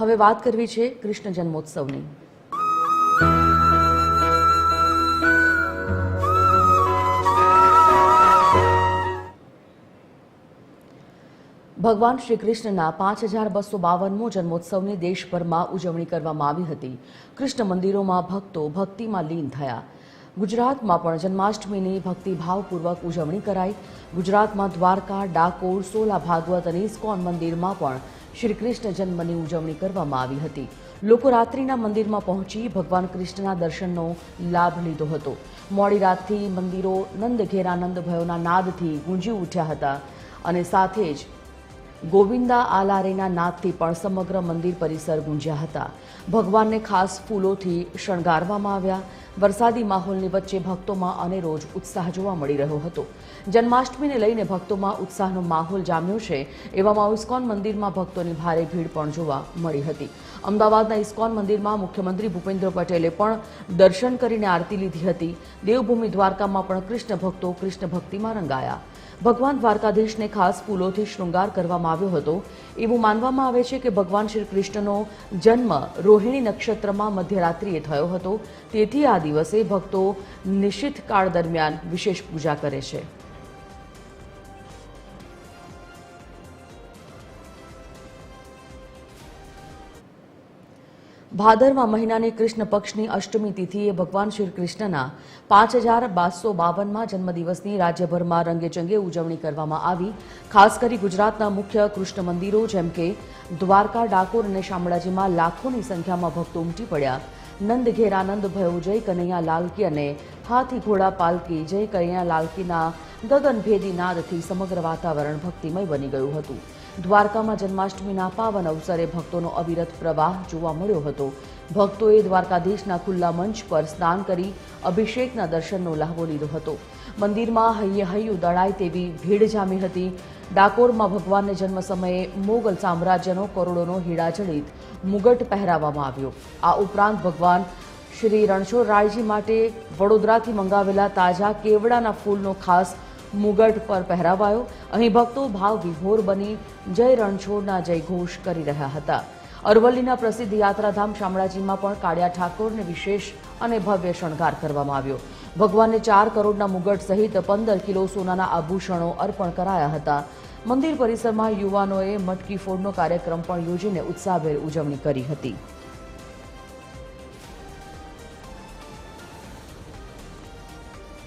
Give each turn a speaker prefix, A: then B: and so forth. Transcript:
A: હવે વાત કરવી છે કૃષ્ણ જન્મોત્સવની. ભગવાન શ્રી કૃષ્ણના પાંચ હજાર બસો બાવનમો જન્મોત્સવની દેશભરમાં ઉજવણી કરવામાં આવી હતી. કૃષ્ણ મંદિરોમાં ભક્તો ભક્તિમાં લીન થયા. ગુજરાતમાં પણ જન્માષ્ટમીની ભક્તિભાવપૂર્વક ઉજવણી કરાઈ. ગુજરાતમાં દ્વારકા, ડાકોર, સોલા, ભાગવત અને ઇસ્કોન મંદિરમાં પણ શ્રી કૃષ્ણ જન્મની ઉજવણી કરવામાં આવી હતી. લોકો રાત્રિના મંદિરમાં પહોંચી ભગવાન કૃષ્ણના દર્શનનો લાભ લીધો હતો. મોડી રાતથી મંદિરો નંદ ઘેરાનંદ ભયોના નાદથી ગુંજી ઉઠ્યા હતા અને સાથે જ ગોવિંદા આલારેના નાદથી પણ સમગ્ર મંદિર પરિસર ગુંજ્યા હતા. ભગવાનને ખાસ ફૂલોથી શણગારવામાં આવ્યા. વરસાદી માહોલની વચ્ચે ભક્તોમાં અનેરો જ ઉત્સાહ જોવા મળી રહ્યો હતો. જન્માષ્ટમીને લઈને ભક્તોમાં ઉત્સાહનો માહોલ જામ્યો છે એવામાં ઇસ્કોન મંદિરમાં ભક્તોની ભારે ભીડ પણ જોવા મળી હતી. અમદાવાદના ઇસ્કોન મંદિરમાં મુખ્યમંત્રી ભૂપેન્દ્ર પટેલે પણ દર્શન કરીને આરતી લીધી હતી. દેવભૂમિ દ્વારકામાં પણ કૃષ્ણ ભક્તો કૃષ્ણ ભક્તિમાં રંગાયા. ભગવાન દ્વારકાધીશને ખાસ ફૂલોથી શૃંગાર કરવામાં આવ્યો હતો. એવું માનવામાં આવે છે કે ભગવાન શ્રી કૃષ્ણનો જન્મ રોહિણી નક્ષત્રમાં મધ્યરાત્રિએ થયો હતો. તેથી આ દિવસે ભક્તો નિશ્ચિત કાળ દરમિયાન વિશેષ પૂજા કરે છે. ભાદરવા મહિનાની કૃષ્ણ પક્ષની અષ્ટમી તિથિએ ભગવાન શ્રી કૃષ્ણના પાંચ હજાર બારસો બાવનમાં જન્મદિવસની રાજ્યભરમાં રંગેચંગે ઉજવણી કરવામાં આવી. ખાસ કરી ગુજરાતના મુખ્ય કૃષ્ણ મંદિરો જેમ કે દ્વારકા, ડાકોર અને શામળાજીમાં લાખોની સંખ્યામાં ભક્તો ઉમટી પડ્યા. નંદ ઘેર ભયો જય, કનૈયા લાલકી અને હાથી ઘોડા પાલકી, જય, કનૈયા લાલકીના ગગનભેદી નાદથી સમગ્ર વાતાવરણ ભક્તિમય બની ગયું હતું. દ્વારકામાં જન્માષ્ટમીના પાવન અવસરે ભક્તોનો અવિરત પ્રવાહ જોવા મળ્યો હતો. ભક્તોએ દ્વારકાધીશના ખુલ્લા મંચ પર સ્નાન કરી અભિષેકના દર્શનનો લહાવો લીધો હતો. મંદિરમાં હૈયે હૈયું દળાય તેવી ભીડ જામી હતી. ડાકોરમાં ભગવાનને જન્મ સમયે મોગલ સામ્રાજ્યનો કરોડોનો હીરાજડિત મુગટ પહેરાવવામાં આવ્યો. આ ઉપરાંત ભગવાન શ્રી રણછોડરાયજી માટે વડોદરાથી મંગાવેલા તાજા કેવડાના ફૂલનો ખાસ મુગટ પર પહેરાવાયો. અહીં ભક્તો ભાવ વિભોર બની જય રણછોડના જય ઘોષ કરી રહ્યા હતા. અરવલ્લીના પ્રસિદ્ધ યાત્રાધામ શામળાજીમાં પણ કાળિયા ઠાકોરને વિશેષ અને ભવ્ય શણગાર કરવામાં આવ્યો. ભગવાનને ચાર કરોડના મુગટ સહિત પંદર કિલો સોનાના આભૂષણો અર્પણ કરાયા હતા. મંદિર પરિસરમાં યુવાનોએ મટકી ફોડનો કાર્યક્રમ પણ યોજીને ઉત્સાહભેર ઉજવણી કરી હતી.